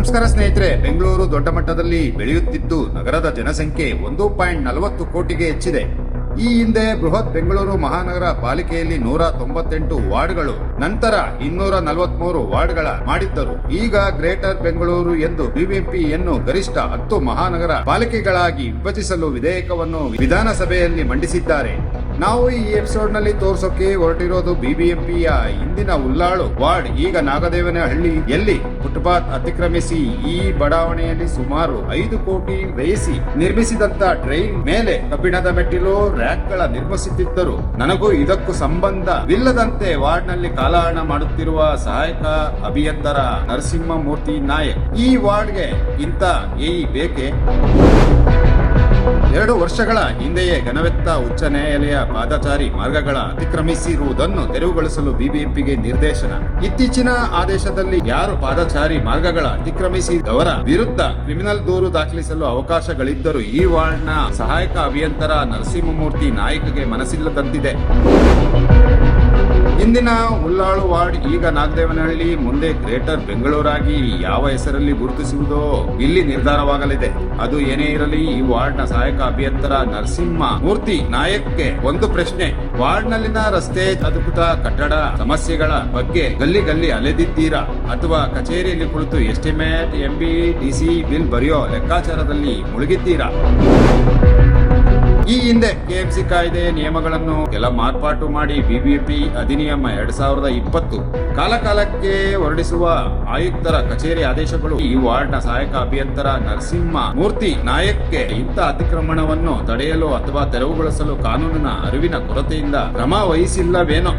ನಮಸ್ಕಾರ ಸ್ನೇಹಿತರೆ, ಬೆಂಗಳೂರು ದೊಡ್ಡ ಮಟ್ಟದಲ್ಲಿ ಬೆಳೆಯುತ್ತಿದ್ದು ನಗರದ ಜನಸಂಖ್ಯೆ ಒಂದು ಪಾಯಿಂಟ್ ನಲವತ್ತು ಕೋಟಿಗೆ ಹೆಚ್ಚಿದೆ. ಈ ಹಿಂದೆ ಬೃಹತ್ ಬೆಂಗಳೂರು ಮಹಾನಗರ ಪಾಲಿಕೆಯಲ್ಲಿ ನೂರ ತೊಂಬತ್ತೆಂಟು ವಾರ್ಡ್ಗಳು, ನಂತರ ಇನ್ನೂರ ನಲವತ್ಮೂರು ವಾರ್ಡ್ಗಳ ಮಾಡಿದ್ದರು. ಈಗ ಗ್ರೇಟರ್ ಬೆಂಗಳೂರು ಎಂದು ಬಿಬಿಎಂಪಿಯನ್ನು ಗರಿಷ್ಠ ಹತ್ತು ಮಹಾನಗರ ಪಾಲಿಕೆಗಳಾಗಿ ವಿಭಜಿಸಲು ವಿಧೇಯಕವನ್ನು ವಿಧಾನಸಭೆಯಲ್ಲಿ ಮಂಡಿಸಿದ್ದಾರೆ. ನಾವು ಈ ಎಪಿಸೋಡ್ನಲ್ಲಿ ತೋರ್ಸೋಕೆ ಹೊರಟಿರೋದು ಬಿಬಿಎಂಪಿಯ ಇಂದಿನ ಉಲ್ಲಾಳು ವಾರ್ಡ್. ಈಗ ನಾಗದೇವನ ಹಳ್ಳಿ ಎಲ್ಲಿ ಫುಟ್ಪಾತ್ ಅತಿಕ್ರಮಿಸಿ ಈ ಬಡಾವಣೆಯಲ್ಲಿ ಸುಮಾರು ಐದು ಕೋಟಿ ವ್ಯಯಿಸಿ ನಿರ್ಮಿಸಿದಂತ ಟ್ರೈನ್ ಮೇಲೆ ಕಬ್ಬಿಣದ ಮೆಟ್ಟಿಲು, ರ್ಯಾಕ್ಗಳ ನಿರ್ಮಿಸುತ್ತಿದ್ದರು ನನಗೂ ಇದಕ್ಕೂ ಸಂಬಂಧವಿಲ್ಲದಂತೆ ವಾರ್ಡ್ನಲ್ಲಿ ಕಾಲಹರಣ ಮಾಡುತ್ತಿರುವ ಸಹಾಯಕ ಅಭಿಯಂತರ ನರಸಿಂಹಮೂರ್ತಿ ನಾಯಕ್. ಈ ವಾರ್ಡ್ಗೆ ಇಂಥ ಏಯ್ ಬೇಕೆ? ಎರಡು ವರ್ಷಗಳ ಹಿಂದೆಯೇ ಘನವೆತ್ತ ಉಚ್ಚ ನ್ಯಾಯಾಲಯ ಪಾದಚಾರಿ ಮಾರ್ಗಗಳ ಅತಿಕ್ರಮಿಸಿರುವುದನ್ನು ತೆರವುಗೊಳಿಸಲು ಬಿಬಿಎಂಪಿಗೆ ನಿರ್ದೇಶನ. ಇತ್ತೀಚಿನ ಆದೇಶದಲ್ಲಿ ಯಾರು ಪಾದಚಾರಿ ಮಾರ್ಗಗಳ ಅತಿಕ್ರಮಿಸಿದವರ ವಿರುದ್ಧ ಕ್ರಿಮಿನಲ್ ದೂರು ದಾಖಲಿಸಲು ಅವಕಾಶಗಳಿದ್ದರೂ ಈ ವಾರ್ಡ್ನ ಸಹಾಯಕ ಅಭಿಯಂತರ ನರಸಿಂಹಮೂರ್ತಿ ನಾಯಕಗೆ ಮನಸ್ಸಿಲ್ಲದಂತಿದೆ. ಇಂದಿನ ಉಳ್ಳಾಳು ವಾರ್ಡ್ ಈಗ ನಾಗದೇವನಹಳ್ಳಿ, ಮುಂದೆ ಗ್ರೇಟರ್ ಬೆಂಗಳೂರಾಗಿ ಯಾವ ಹೆಸರಲ್ಲಿ ಗುರುತಿಸುವುದೋ ಇಲ್ಲಿ ನಿರ್ಧಾರವಾಗಲಿದೆ. ಅದು ಏನೇ ಇರಲಿ, ಈ ವಾರ್ಡ್ನ ಸಹಾಯಕ ಅಭಿಯಂತರ ನರಸಿಂಹ ಮೂರ್ತಿ ನಾಯಕ್ಗೆ ಒಂದು ಪ್ರಶ್ನೆ. ವಾರ್ಡ್ನಲ್ಲಿನ ರಸ್ತೆ, ಅದ್ಭುತ ಕಟ್ಟಡ, ಸಮಸ್ಯೆಗಳ ಬಗ್ಗೆ ಗಲ್ಲಿ ಗಲ್ಲಿ ಅಲೆದಿದ್ದೀರಾ? ಅಥವಾ ಕಚೇರಿಯಲ್ಲಿ ಕುಳಿತು ಎಸ್ಟಿಮೇಟ್, ಎಂಬಿ, ಡಿಸಿ, ಬಿಲ್ ಬರೆಯೋ ಲೆಕ್ಕಾಚಾರದಲ್ಲಿ ಮುಳುಗಿದ್ದೀರಾ? ಈ ಹಿಂದೆ ಕೆಎಂಸಿ ಕಾಯ್ದೆ ನಿಯಮಗಳನ್ನು ಕೆಲ ಮಾರ್ಪಾಟು ಮಾಡಿ ಬಿಬಿಎಂಪಿ ಅಧಿನಿಯಮ ಎರಡ್ ಸಾವಿರದ ಇಪ್ಪತ್ತು ಕಾಲಕಾಲಕ್ಕೆ ಹೊರಡಿಸುವ ಆಯುಕ್ತರ ಕಚೇರಿ ಆದೇಶಗಳು ಈ ವಾರ್ಡ್ನ ಸಹಾಯಕ ಅಭಿಯಂತರ ನರಸಿಂಹ ಮೂರ್ತಿ ನಾಯಕ್ಗೆ ಇಂಥ ಅತಿಕ್ರಮಣವನ್ನು ತಡೆಯಲು ಅಥವಾ ತೆರವುಗೊಳಿಸಲು ಕಾನೂನಿನ ಅರಿವಿನ ಕೊರತೆಯಿಂದ ಕ್ರಮ ವಹಿಸಿಲ್ಲವೇನೋ.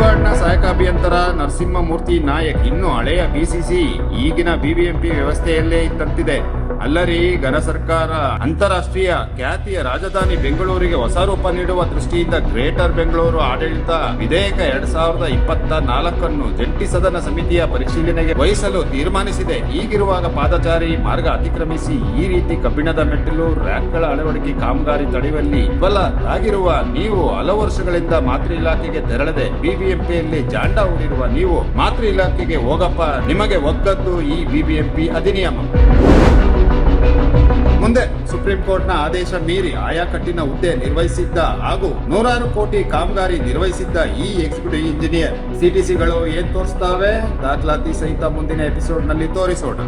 ವಾರ್ಡ್ನ ಸಹಾಯಕ ಅಭಿಯಂತರ ನರಸಿಂಹಮೂರ್ತಿ ನಾಯಕ್ ಇನ್ನು ಹಳೆಯ ಬಿಸಿಸಿ ಈಗಿನ ಬಿಬಿಎಂಪಿ ವ್ಯವಸ್ಥೆಯಲ್ಲೇ ಇದ್ದಂತಿದೆ. ಅಲ್ಲರಿ, ಘನ ಸರ್ಕಾರ, ಅಂತಾರಾಷ್ಟ್ರೀಯ ಖ್ಯಾತಿಯ ರಾಜಧಾನಿ ಬೆಂಗಳೂರಿಗೆ ಹೊಸ ರೂಪ ನೀಡುವ ದೃಷ್ಟಿಯಿಂದ ಗ್ರೇಟರ್ ಬೆಂಗಳೂರು ಆಡಳಿತ ವಿಧೇಯಕ ಎರಡ್ ಸಾವಿರದ ಇಪ್ಪತ್ತ ನಾಲ್ಕನ್ನು ಜಂಟಿ ಸದನ ಸಮಿತಿಯ ಪರಿಶೀಲನೆಗೆ ವಹಿಸಲು ತೀರ್ಮಾನಿಸಿದೆ. ಈಗಿರುವಾಗ ಪಾದಚಾರಿ ಮಾರ್ಗ ಅತಿಕ್ರಮಿಸಿ ಈ ರೀತಿ ಕಬ್ಬಿಣದ ಮೆಟ್ಟಿಲು, ರ್ಯಾಕ್ಗಳ ಅಳವಡಿಕೆ, ಕಾಮಗಾರಿ ತಡೆಯುವಲ್ಲಿ ವಿಫಲರಾಗಿರುವ ನೀವು ಹಲವು ವರ್ಷಗಳಿಂದ ಮಾತೃ ಇಲಾಖೆಗೆ ತೆರಳದೆ ಬಿಬಿಎಂಪಿಯಲ್ಲಿ ಜಾಂಡ ಹೂಡಿರುವ ನೀವು ಮಾತೃ ಇಲಾಖೆಗೆ ಹೋಗಪ್ಪ. ನಿಮಗೆ ಒಗ್ಗದ್ದು ಈ ಬಿಬಿಎಂಪಿ ಅಧಿನಿಯಮ. ಮುಂದೆ ಸುಪ್ರೀಂ ಕೋರ್ಟ್ನ ಆದೇಶ ಮೀರಿ ಆಯಾ ಕಟ್ಟಿನ ಹುದ್ದೆ ನಿರ್ವಹಿಸಿದ್ದ ಹಾಗೂ ನೂರಾರು ಕೋಟಿ ಕಾಮಗಾರಿ ನಿರ್ವಹಿಸಿದ್ದ ಈ ಎಕ್ಸಿಕ್ಯೂಟಿವ್ ಇಂಜಿನಿಯರ್ ಸಿಟಿಸಿಗಳು ಏನ್ ತೋರಿಸ್ತಾವೆ? ದಾಖಲಾತಿ ಸಹಿತ ಮುಂದಿನ ಎಪಿಸೋಡ್ನಲ್ಲಿ ತೋರಿಸೋಣ.